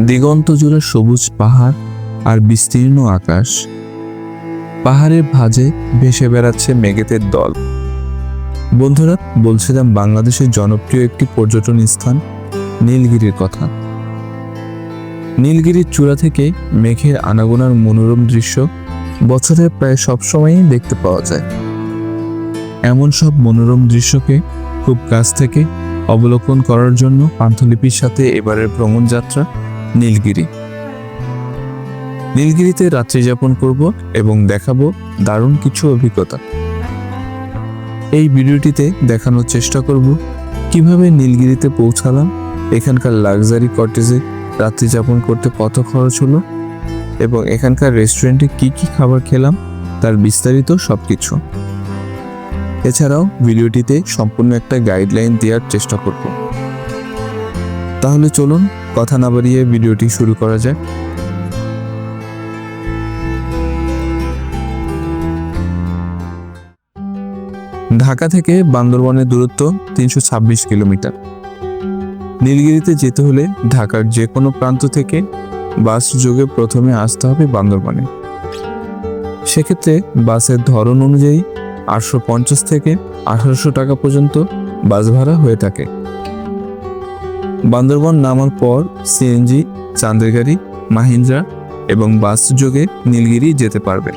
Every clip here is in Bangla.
দিগন্ত জুড়ে সবুজ পাহাড় আর বিস্তীর্ণ আকাশ। পাহাড়ের ভাঁজে ভেসে বেড়াচ্ছে মেঘেদের দল। বন্ধুরা, বলছিলাম বাংলাদেশের জনপ্রিয় একটি পর্যটন স্থান নীলগিরির কথা। নীলগিরির চূড়া থেকে মেঘের আনাগোনার মনোরম দৃশ্য বছরের প্রায় সব সময়ই দেখতে পাওয়া যায়। এমন সব মনোরম দৃশ্যকে খুব কাছ থেকে অবলোকন করার জন্য পান্থলিপির সাথে এবারের ভ্রমণ যাত্রা নীলগিরি। নীলগিরিতে রাত্রি যাপন করব এবং দেখাবো দারুণ কিছু অভিজ্ঞতা। এই ভিডিওটিতে দেখানোর চেষ্টা করব কীভাবে নীলগিরিতে পৌঁছালাম, এখানকার লাক্সারি কটেজে রাত্রি যাপন করতে কত খরচ হলো, এবং এখানকার রেস্টুরেন্টে কি কি খাবার খেলাম, তার বিস্তারিত সবকিছু। এছাড়াও ভিডিওটিতে সম্পূর্ণ একটা গাইডলাইন দেওয়ার চেষ্টা করব। তাহলে চলুন কথা না বাড়িয়ে ভিডিওটি শুরু করা যাক। ঢাকা থেকে বান্দরবনের দূরত্ব তিনশো ছাব্বিশ কিলোমিটার। নীলগিরিতে যেতে হলে ঢাকার যে কোনো প্রান্ত থেকে বাস যোগে প্রথমে আসতে হবে বান্দরবনে। সেক্ষেত্রে বাসের ধরন অনুযায়ী আটশো পঞ্চাশ থেকে আঠারোশো টাকা পর্যন্ত বাস ভাড়া হয়ে থাকে। বান্দরবন নামার পর সিএনজি চাঁদের গাড়ি মাহিন্দ্রা এবং বাস যোগে নীলগিরি যেতে পারবে।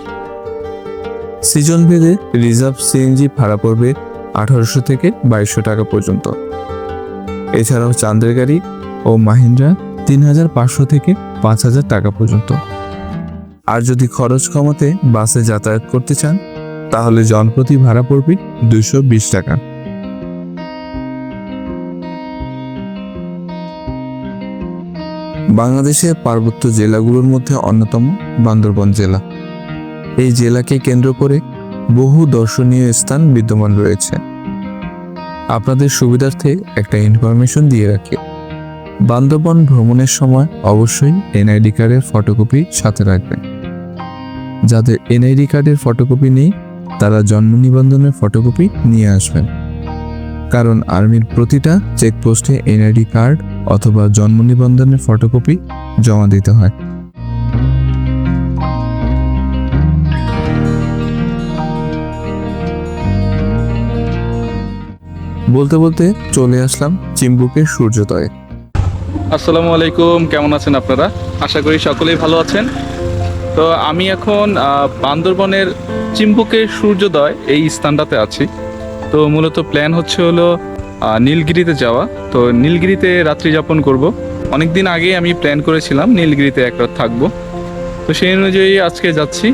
সিজন ভেদে রিজার্ভ সিএনজি ভাড়া পড়বে আঠারোশো থেকে বাইশশো টাকা পর্যন্ত। এছাড়াও চাঁদের গাড়ি ও মাহিন্দ্রা তিন হাজার পাঁচশো থেকে পাঁচ হাজার টাকা পর্যন্ত। আর যদি খরচ কমাতে বাসে যাতায়াত করতে চান, তাহলে জনপ্রতি ভাড়া পড়বে দুশো বিশ টাকা। বাংলাদেশের পার্বত্য জেলাগুলোর মধ্যে অন্যতম বান্দরবন জেলা। এই জেলাকে কেন্দ্র করে বহু দর্শনীয় স্থান বিদ্যমান রয়েছে। আপনাদের সুবিধার্থে একটা ইনফরমেশন দিয়ে রাখি। বান্দরবন ভ্রমণের সময় অবশ্যই এনআইডি কার্ডের ফটোকপি সাথে রাখবেন। যাদের এনআইডি কার্ডের ফটোকপি নেই, তারা জন্ম নিবন্ধনের ফটোকপি নিয়ে আসবেন। কারণ আর্মির প্রতিটা চেকপোস্টে এনআইডি কার্ড অথবা জন্ম নিবন্ধনের ফটোকপি জমা দিতে হয়। বলতে বলতে চলে আসলাম চিম্বুকের সূর্যোদয়ে। আসসালামু আলাইকুম, কেমন আছেন আপনারা? আশা করি সকলেই ভালো আছেন। তো আমি এখন বান্দরবনের চিম্বুকের সূর্যোদয় এই স্থানটাতে আছি। তো মূলত প্ল্যান হচ্ছে হলো নীলগিরিতে যাওয়া। তো নীলগিরিতে রাত্রি যাপন করব। অনেক দিন আগে আমি প্ল্যান করেছিলাম নীলগিরিতে এক রাত থাকব। তো সেই অনুযায়ী আজকে যাচ্ছি।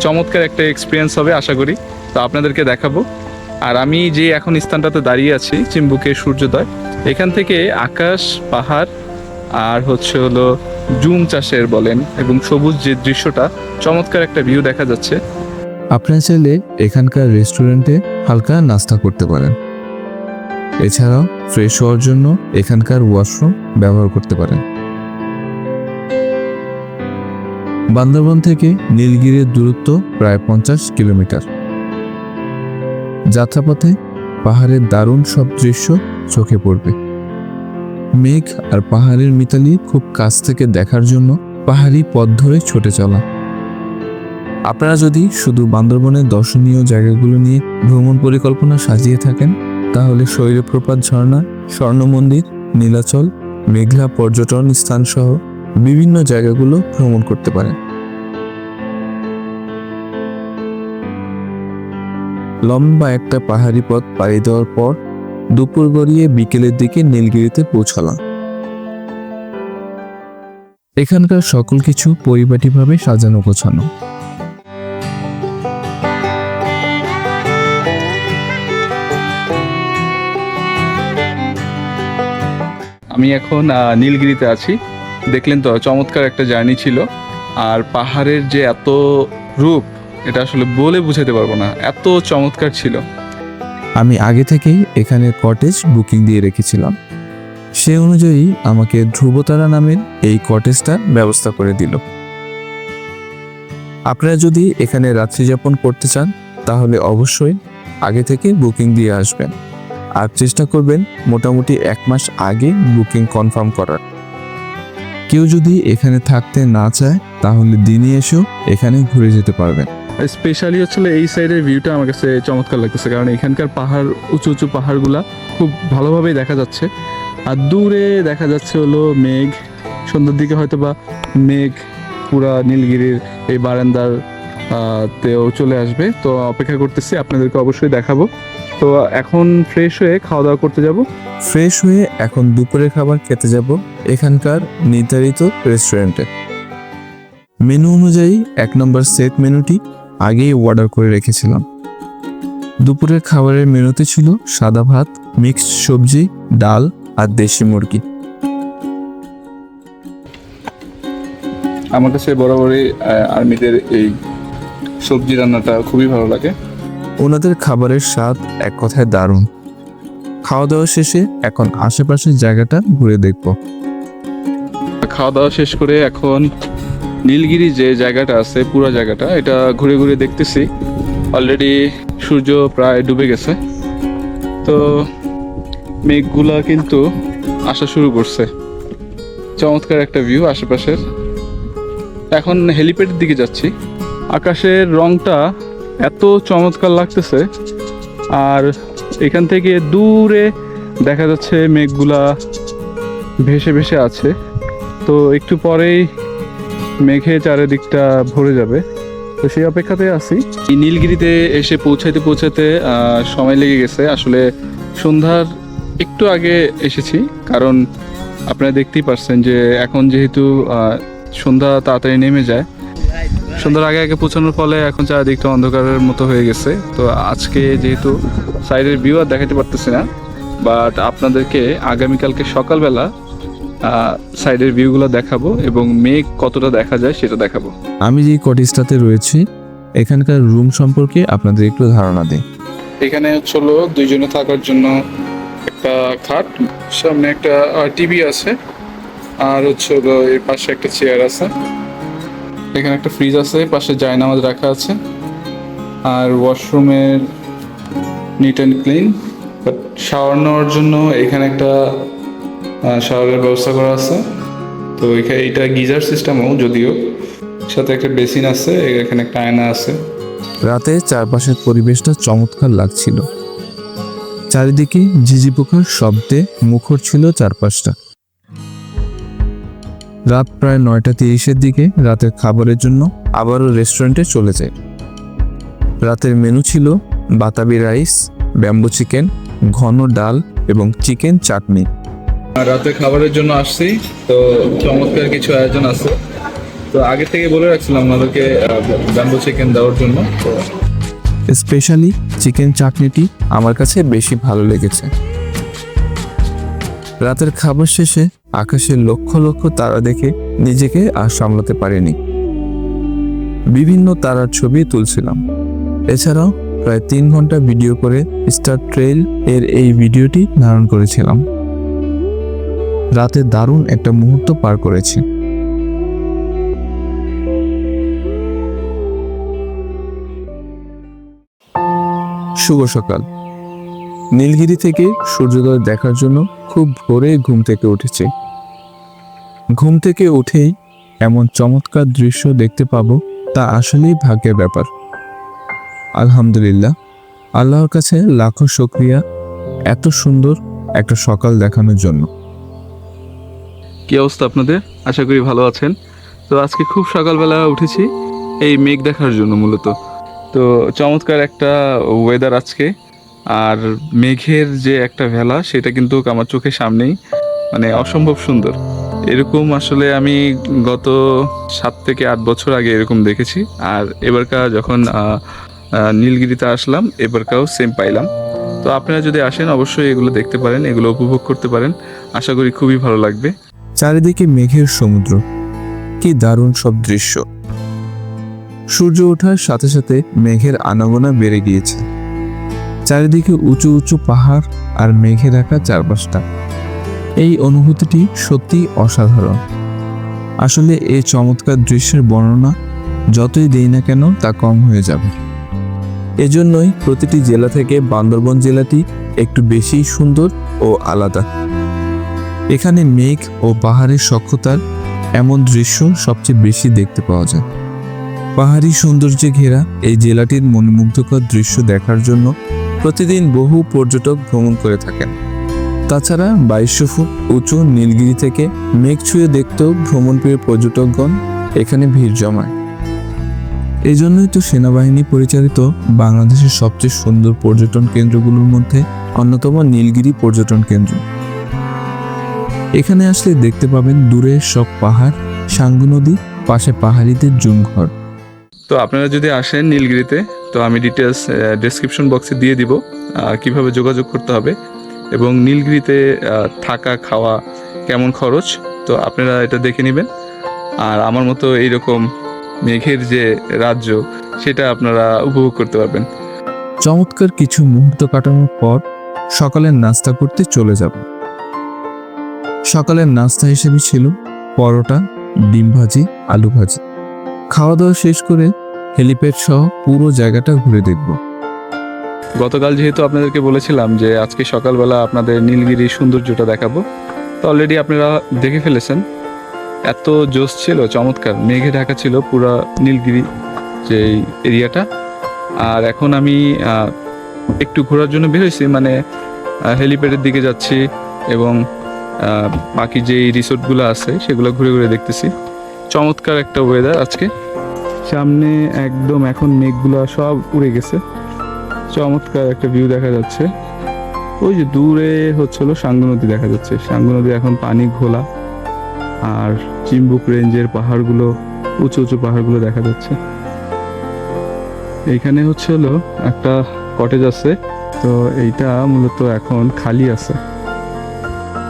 চমৎকার একটা এক্সপিরিয়েন্স হবে আশা করি। তো আপনাদেরকে দেখাবো। আর আমি যে এখন স্থানটাতে দাঁড়িয়ে আছি, চিম্বুকের সূর্যোদয়, এখান থেকে আকাশ, পাহাড় আর হচ্ছে হলো জুম চাষের বলেন এবং সবুজ যে দৃশ্যটা, চমৎকার একটা ভিউ দেখা যাচ্ছে। আপনারা চাইলে এখানকার রেস্টুরেন্টে হালকা নাস্তা করতে পারেন। এছাড়াও ফ্রেশ হওয়ার জন্য এখানকার ওয়াশরুম ব্যবহার করতে পারেন। বান্দরবন থেকে নীলগিরির দূরত্ব প্রায় পঞ্চাশ কিলোমিটার। যাত্রাপথে পাহাড়ের দারুণ সব দৃশ্য চোখে পড়বে। মেঘ আর পাহাড়ের মিতালি খুব কাছ থেকে দেখার জন্য পাহাড়ি পথ ধরে ছুটে চলা। আপনারা যদি শুধু বান্দরবনের দর্শনীয় জায়গাগুলো নিয়ে ভ্রমণ পরিকল্পনা সাজিয়ে থাকেন তাহলে শৈলপ্রপাত ঝর্ণা স্বর্ণ মন্দির নীলাচল, মেঘলা পর্যটন স্থান সহ বিভিন্ন জায়গাগুলো ভ্রমণ করতে পারেন। লম্বা একটা পাহাড়ি পথ পাড়ি দেওয়ার পর দুপুর গড়িয়ে বিকেলের দিকে নীলগিরিতে পৌঁছালাম। এখানকার সকল কিছু পরিপাটিভাবে সাজানো গোছানো। আমি এখন নীলগিরিতে আছি। দেখলেন তো, চমৎকার একটা জার্নি ছিল। আর পাহাড়ের যে এত রূপ, এটা আসলে বলে বুঝাতে পারব না। এত চমৎকার ছিল। আমি আগে থেকেই এখানে কটেজ বুকিং দিয়ে রেখেছিলাম। সে অনুযায়ী আমাকে ধ্রুবতারা নামের এই কটেজটা ব্যবস্থা করে দিল। আপনারা যদি এখানে রাত্রি যাপন করতে চান, তাহলে অবশ্যই আগে থেকে বুকিং দিয়ে আসবেন। আর চেষ্টা করবেন মোটামুটি এক মাস আগে বুকিং কনফার্ম করার। কেউ যদি এখানে থাকতে না চায়, তাহলে দিনে এসেও এখানে ঘুরে যেতে পারবেন। স্পেশালি হচ্ছে এই সাইডের ভিউটা আমার কাছে চমৎকার লাগতেছে, কারণ এখানকার পাহাড়, উঁচু উঁচু পাহাড়গুলা খুব ভালোভাবেই দেখা যাচ্ছে। আর দূরে দেখা যাচ্ছে হলো মেঘ, সন্ধ্যার দিকে হয়তো বা মেঘ পুরা নীলগিরির এই বারান্দার তেও চলে আসবে। তো অপেক্ষা করতেছি, আপনাদেরকে অবশ্যই দেখাবো। তো এখন ফ্রেশ হয়ে খাওয়া দাওয়া করতে যাব। ফ্রেশ হয়ে এখন দুপুরের খাবার খেতে যাব এখানকার নির্ধারিত রেস্টুরেন্টে মেনু অনুযায়ী এক নম্বর সেট মেনুটি আগেই অর্ডার করে রেখেছিলাম। দুপুরের খাবারের মেনুতে ছিল সাদা ভাত মিক্সড সবজি ডাল আর দেশি মুরগি। আমার কাছে বরাবরই আর্মিদের এই সবজি রান্নাটা খুবই ভালো লাগে। ওনাদের খাবারের স্বাদ এক কথায় দারুণ। খাওয়া দাওয়া শেষে এখন আশেপাশের জায়গাটা ঘুরে দেখব। খাওয়া দাওয়া শেষ করে এখন নীলগিরি যে জায়গাটা আছে, পুরো জায়গাটা, এটা ঘুরে ঘুরে দেখতেছি। অলরেডি সূর্য প্রায় ডুবে গেছে। তো মেঘগুলা কিন্তু আসা শুরু করছে। চমৎকার একটা ভিউ আশেপাশের। এখন হেলিপ্যাডের দিকে যাচ্ছি। আকাশের রংটা এত চমৎকার লাগতেছে। আর এখান থেকে দূরে দেখা যাচ্ছে মেঘগুলা ভেসে ভেসে আছে। তো একটু পরেই মেঘে চারিদিকটা ভরে যাবে। তো সেই অপেক্ষাতে আছি। নীলগিরিতে এসে পৌঁছাইতে পৌঁছাতে সময় লেগে গেছে। আসলে সন্ধ্যার একটু আগে এসেছি। কারণ আপনারা দেখতেই পারছেন যে এখন যেহেতু সন্ধ্যা তাড়াতাড়ি নেমে যায় সন্ধ্যার আগে আগে পৌঁছানোর ফলে এখন চারিদিকটা অন্ধকারের মতো হয়ে গেছে। তো আজকে যেহেতু সাইডের ভিউ আর দেখাতে পারতেছি না বাট আপনাদেরকে আগামীকালকে সকালবেলা সাইডের ভিউগুলো দেখাবো এবং মেঘ কতটা দেখা যায় সেটা দেখাবো। আমি যে কটেজটাতে রয়েছি এখানকার রুম সম্পর্কে আপনাদের একটু ধারণা দিই। এখানে হচ্ছে হলো দুইজনে থাকার জন্য একটা খাট সামনে একটা টিভি আছে আর হচ্ছে হলো এর পাশে একটা চেয়ার আছে। এখানে একটা ফ্রিজ আছে, পাশে জায়নামাজ রাখা আছে। আর ওয়াশরুমের neat and clean but shower নেওয়ার জন্য এখানে একটা শাওয়ারের ব্যবস্থা করা আছে। তো এখানে এটা গিজার সিস্টেমও যদিও, সাথে একটা বেসিন আছে, এখানে একটা আয়না আছে। রাতে চারপাশের পরিবেশটা চমৎকার লাগছিল। চারিদিকে ঝিঝি পোকার শব্দে মুখর ছিল চারপাশটা। রাত প্রায় নয়টা তিরিশের দিকে রাতের খাবারের জন্য আবারও রেস্টুরেন্টে চলে যায়। রাতের মেনু ছিল বাতাবি রাইস ব্যাম্বু চিকেন ঘন ডাল এবং চিকেন চাটনি। আর রাতে খাবারের জন্য আসছি তো চমৎকার কিছু আয়োজন আছে। তো আগে থেকে বলে রাখছিলাম আমাদেরকে ব্যাম্বু চিকেন দেওয়ার জন্য। তো স্পেশালি চিকেন চাটনিটি আমার কাছে বেশি ভালো লেগেছে। রাতের খাবার শেষে আকাশে লক্ষ লক্ষ তারা দেখে নিজেকে আর সামলাতে পারিনি। বিভিন্ন তারার ছবি তুলছিলাম। এছাড়াও প্রায় তিন ঘণ্টা ভিডিও করে স্টার ট্রেল এর এই ভিডিওটি ধারণ করেছিলাম। রাতে দারুণ একটা মুহূর্ত পার করেছি। শুভ সকাল। নীলগিরি থেকে সূর্যোদয় দেখার জন্য খুব ভোরে ঘুম থেকে উঠেছি। ঘুম থেকে উঠেই এমন চমৎকার দৃশ্য দেখতে পাবো, তা আসলেই ভাগ্যের ব্যাপার। আলহামদুলিল্লাহ, আল্লাহর কাছে লাখো শুক্রিয়া, এত সুন্দর একটা সকাল দেখানোর জন্য। কি অবস্থা আপনাদের? আশা করি ভালো আছেন। তো আজকে খুব সকালবেলা উঠেছি, এই মেঘ দেখার জন্য মূলত। তো চমৎকার একটা ওয়েদার আজকে। আর মেঘের যে একটা ভেলা, সেটা কিন্তু আমার চোখের সামনেই মানে অসম্ভব সুন্দর। এরকম আসলে আমি গত সাত থেকে আট বছর আগে এরকম দেখেছি। আর এবারকার যখন নীলগিরিতে আসলাম, এবারকাও সেম পাইলাম। তো আপনারা যদি আসেন, অবশ্যই এগুলো দেখতে পারেন, এগুলো উপভোগ করতে পারেন। আশা করি খুবই ভালো লাগবে। চারিদিকে মেঘের সমুদ্র। কি দারুণ সব দৃশ্য। সূর্য ওঠার সাথে সাথে মেঘের আনাগোনা বেড়ে গিয়েছে। চারিদিকে উঁচু উঁচু পাহাড় আর মেঘে ঢাকা চারপাশটা। এই অনুভূতিটি সত্যি অসাধারণ। আসলে এই চমৎকার দৃশ্যের বর্ণনা যতই দেই না কেন তা কম হয়ে যাবে। এজন্যই প্রতিটি জেলা থেকে বান্দরবন জেলাটি একটু বেশি সুন্দর ও আলাদা। এখানে মেঘ ও পাহাড়ের সক্ষতার এমন দৃশ্য সবচেয়ে বেশি দেখতে পাওয়া যায়। পাহাড়ি সৌন্দর্যে ঘেরা এই জেলাটির মনোমুগ্ধকর দৃশ্য দেখার জন্য প্রতিদিন বহু পর্যটক ভ্রমণ করে থাকেন। তাছাড়া বাইশশো ফুট উঁচু নীলগিরি থেকে মেঘ ছুঁয়ে দেখতেও ভ্রমণপ্রিয় পর্যটকগণ এখানে ভিড় জমায়। এই জন্যই তো সেনাবাহিনী পরিচালিত বাংলাদেশের সবচেয়ে সুন্দর পর্যটন কেন্দ্রগুলোর মধ্যে অন্যতম নীলগিরি পর্যটন কেন্দ্র। এখানে আসলে দেখতে পাবেন দূরে সব পাহাড়, সাঙ্গু নদী, পাশে পাহাড়িদের জুমঘর। তো আপনারা যদি আসেন নীলগিরিতে তো আমি ডিটেলস ডেসক্রিপশন বক্সে দিয়ে দিব কীভাবে যোগাযোগ করতে হবে এবং নীলগিরিতে থাকা, খাওয়া কেমন খরচ, তো আপনারা এটা দেখে নেবেন। আর আমার মতো এইরকম মেঘের যে রাজ্য, সেটা আপনারা উপভোগ করতে পারবেন। চমৎকার কিছু মুহূর্ত কাটানোর পর সকালের নাস্তা করতে চলে যাব। সকালের নাস্তা হিসেবে ছিল পরোটা, ডিম ভাজি, আলু ভাজি। খাওয়া দাওয়া শেষ করে হেলিপ্যাড সহ পুরো জায়গাটা ঘুরে দেখব। গতকাল যেহেতু আপনাদেরকে বলেছিলাম যে আজকে সকালবেলা আপনাদের নীলগিরির সৌন্দর্যটা দেখাবো, তো অলরেডি আপনারা দেখে ফেলেছেন। এত জোশ ছিল, চমৎকার। মেঘে ঢাকা ছিল পুরো নীলগিরি যে এরিয়াটা। আর এখন আমি একটু ঘোরার জন্য বের হয়েছি মানে হেলিপ্যাডের দিকে যাচ্ছি এবং বাকি যেই রিসোর্টগুলো আছে সেগুলো ঘুরে ঘুরে দেখতেছি। চমৎকার একটা ওয়েদার আজকে। সামনে একদম এখন মেঘগুলো সব উড়ে গেছে। চমৎকার একটা ভিউ দেখা যাচ্ছে। ওই যে দূরে হচ্ছে হলো সাঙ্গু নদী দেখা যাচ্ছে। সাঙ্গু নদী এখন পানি ঘোলা। আর চিম্বুক রেঞ্জের পাহাড়গুলো, উঁচু উঁচু পাহাড়গুলো দেখা যাচ্ছে। এইখানে হচ্ছে হলো একটা কটেজ আছে। তো এইটা মূলত এখন খালি আছে।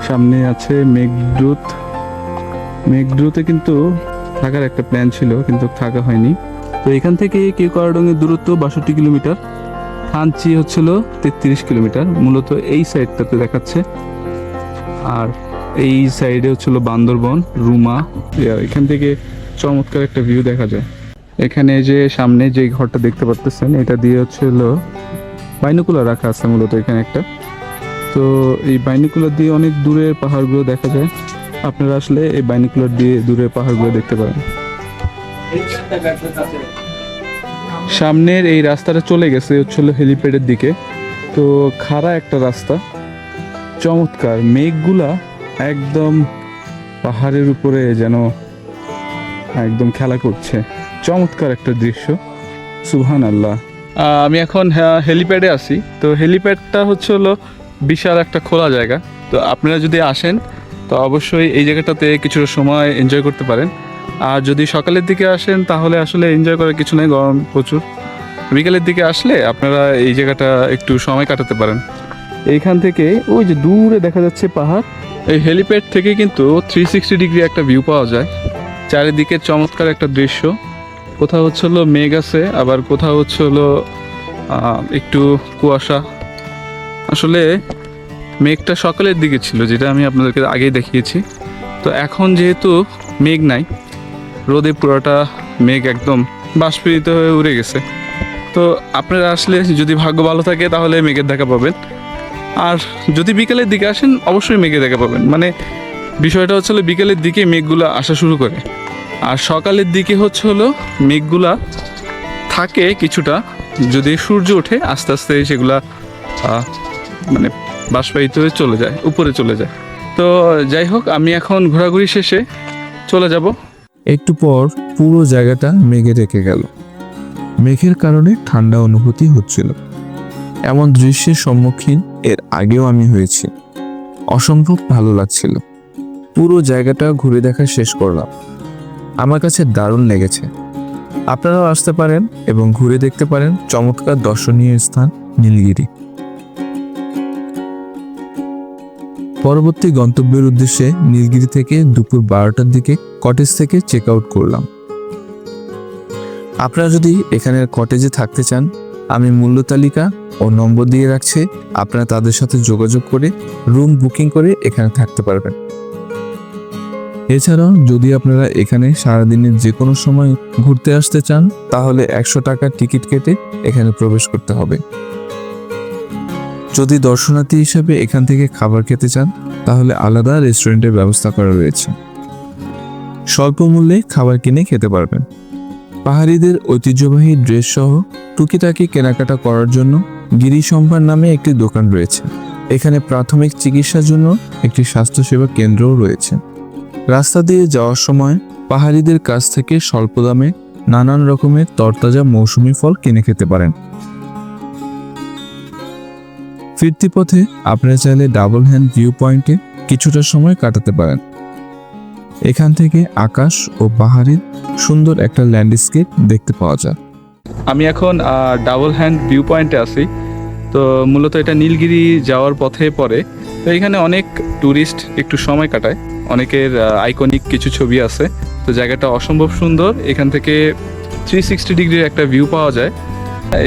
সামনে আছে মেঘদ্রুত মেঘদ্রুতে কিন্তু থাকার একটা প্ল্যান ছিল, কিন্তু থাকা হয়নি। তো এখান থেকে কেকোয়ারডংয়ের দূরত্ব বাষট্টি কিলোমিটার, থানচি হচ্ছিল তেত্রিশ কিলোমিটার, মূলত এই সাইডটাতে দেখাচ্ছে। আর এই সাইডে হচ্ছিল বান্দরবন, রুমা। এখান থেকে চমৎকার একটা ভিউ দেখা যায়। এখানে যে সামনে যে ঘরটা দেখতে পারতেছেন, এটা দিয়ে হচ্ছিল বাইনোকুলার রাখা আছে মূলত এখানে একটা। তো এই বাইনোকুলার দিয়ে অনেক দূরের পাহাড়গুলো দেখা যায়। আপনারা আসলে এই বাইনোকুলার দিয়ে দূরে পাহাড়গুলো দেখতে পারেন। সামনের এই রাস্তাটা চলে গেছে হচ্ছিল হেলিপ্যাডের দিকে। তো খাড়া একটা রাস্তা। চমৎকার। মেঘগুলা একদম পাহাড়ের উপরে যেন একদম খেলা করছে। চমৎকার একটা দৃশ্য। সুহান আল্লাহ আমি এখন হেলিপ্যাডে আছি। তো হেলিপ্যাডটা হচ্ছে হলো বিশাল একটা খোলা জায়গা। তো আপনারা যদি আসেন তো অবশ্যই এই জায়গাটাতে কিছুটা সময় এনজয় করতে পারেন। আর যদি সকালের দিকে আসেন, তাহলে আসলে এনজয় করার কিছু নেই, গরম প্রচুর। বিকেলের দিকে আসলে আপনারা এই জায়গাটা একটু সময় কাটাতে পারেন। এইখান থেকে ওই যে দূরে দেখা যাচ্ছে পাহাড়, এই হেলিপ্যাড থেকে কিন্তু থ্রি সিক্সটি ডিগ্রি একটা ভিউ পাওয়া যায়। চারিদিকে চমৎকার একটা দৃশ্য। কোথাও হচ্ছে হলো মেঘ আছে, আবার কোথাও হচ্ছে হলো একটু কুয়াশা। আসলে মেঘটা সকালের দিকে ছিল, যেটা আমি আপনাদেরকে আগেই দেখিয়েছি। তো এখন যেহেতু মেঘ নাই, রোদে পুরোটা মেঘ একদম বাষ্পীরিত হয়ে উড়ে গেছে। তো আপনারা আসলে যদি ভাগ্য ভালো থাকে, তাহলে মেঘের দেখা পাবেন। আর যদি বিকেলের দিকে আসেন, অবশ্যই মেঘে দেখা পাবেন। মানে বিষয়টা হচ্ছে হলো, বিকেলের দিকে মেঘগুলো আসা শুরু করে। আর সকালের দিকে হচ্ছে হলো, মেঘগুলা থাকে কিছুটা। যদি সূর্য ওঠে, আস্তে আস্তে সেগুলা মানে বাষ্পায়িত হয়ে চলে যায়, উপরে চলে যায়। তো যাই হোক, আমি এখন ঘোরাঘুরি শেষে চলে যাব। একটু পর পুরো জায়গাটা মেঘে রেখে গেল। মেঘের কারণে ঠান্ডা অনুভূতি হচ্ছিল। এমন দৃশ্যের সম্মুখীন এর আগেও আমি হয়েছি। অসম্ভব ভালো লাগছিল। পুরো জায়গাটা ঘুরে দেখা শেষ করলাম। আমার কাছে দারুণ লেগেছে। আপনারাও আসতে পারেন এবং ঘুরে দেখতে পারেন চমৎকার দর্শনীয় স্থান নীলগিরি। পরবর্তী গন্তব্যের উদ্দেশ্যে নীলগিরি থেকে দুপুর বারোটার দিকে কটেজ থেকে চেক আউট করলাম। আপনারা যদি এখানের কটেজে থাকতে চান, আমি মূল্য তালিকা ও নম্বর দিয়ে রাখছি। আপনারা তাদের সাথে যোগাযোগ করে রুম বুকিং করে এখানে থাকতে পারবেন। এছাড়াও যদি আপনারা এখানে সারাদিনের যে কোনো সময় ঘুরতে আসতে চান, তাহলে একশো টাকার টিকিট কেটে এখানে প্রবেশ করতে হবে। যদি দর্শনার্থী হিসেবে এখান থেকে খাবার খেতে চান, তাহলে আলাদা রেস্টুরেন্টের ব্যবস্থা করা রয়েছে। স্বল্প মূল্যে খাবার কিনে খেতে পারবেন। পাহাড়িদের ঐতিহ্যবাহী ড্রেস সহ টুকিটাকি কেনাকাটা করার জন্য গিরি সম্ভার নামে একটি দোকান রয়েছে। এখানে প্রাথমিক চিকিৎসার জন্য একটি স্বাস্থ্যসেবা কেন্দ্রও রয়েছে। রাস্তা দিয়ে যাওয়ার সময় পাহাড়িদের কাছ থেকে স্বল্প দামে নানান রকমের তরতাজা মৌসুমি ফল কিনে খেতে পারেন। ফিরতি পথে আপনারা চাইলে ডাবল হ্যান্ড ভিউ পয়েন্টে কিছুটা সময় কাটাতে পারেন। এখান থেকে আকাশ ও পাহাড়ের সুন্দর একটা ল্যান্ডস্কেপ দেখতে পাওয়া যায়। আমি এখন ডাবল হ্যান্ড ভিউ পয়েন্টে আছি। তো মূলত এটা নীলগিরি যাওয়ার পথে পড়ে। তো এখানে অনেক ট্যুরিস্ট একটু সময় কাটায়। অনেকের আইকনিক কিছু ছবি আছে। তো জায়গাটা অসম্ভব সুন্দর। এখান থেকে থ্রি সিক্সটি ডিগ্রির একটা ভিউ পাওয়া যায়।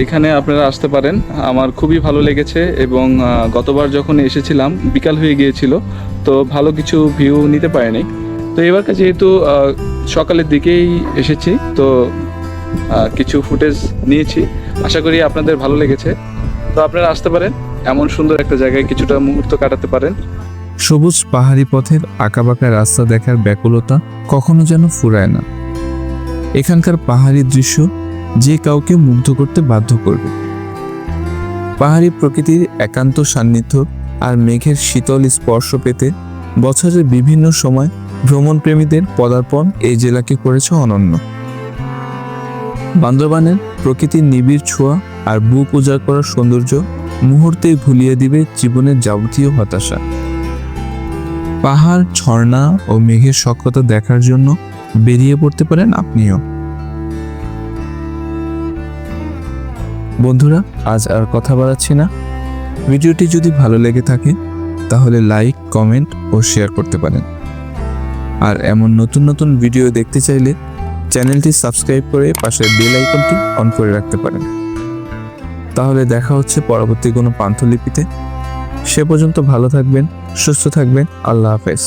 এখানে আপনারা আসতে পারেন। আমার খুবই ভালো লেগেছে এবং গতবার যখন এসেছিলাম, বিকাল হয়ে গিয়েছিল, তো ভালো কিছু ভিউ নিতে পারিনি। তো এবার যেহেতু সকালের দিকেই এসেছি, তো কিছু ফুটেজ নিয়েছি। আশা করি আপনাদের ভালো লেগেছে। তো আপনারা আসতে পারেন, এমন সুন্দর একটা জায়গায় কিছুটা মুহূর্ত কাটাতে পারেন। সবুজ পাহাড়ি পথের আঁকাবাঁকা রাস্তা দেখার ব্যাকুলতা কখনো যেন ফুরায় না। এখানকার পাহাড়ি দৃশ্য যে কাউকে মুগ্ধ করতে বাধ্য করবে। পাহাড়ি প্রকৃতির একান্ত সান্নিধ্য আর মেঘের শীতল স্পর্শ পেতে বছরের বিভিন্ন সময় ভ্রমণপ্রেমীদের পদার্পণ এই জেলাকে করেছে অনন্য। বান্দরবানের প্রকৃতির নিবিড় ছোঁয়া আর বুক উজাড় করার সৌন্দর্য মুহূর্তেই ভুলিয়ে দিবে জীবনের যাবতীয় হতাশা। পাহাড়, ঝর্ণা ও মেঘের সক্ষতা দেখার জন্য বেরিয়ে পড়তে পারেন আপনিও। বন্ধুরা, আজ আর কথা বাড়াচ্ছি না। ভিডিওটি যদি ভালো লেগে থাকে, তাহলে লাইক, কমেন্ট ও শেয়ার করতে পারেন। আর এমন নতুন নতুন ভিডিও দেখতে চাইলে চ্যানেলটি সাবস্ক্রাইব করে পাশের বেল আইকনটি অন করে রাখতে পারেন। তাহলে দেখা হচ্ছে পরবর্তী কোনো পান্থলিপিতে। সে পর্যন্ত ভালো থাকবেন, সুস্থ থাকবেন, আল্লাহ হাফেজ।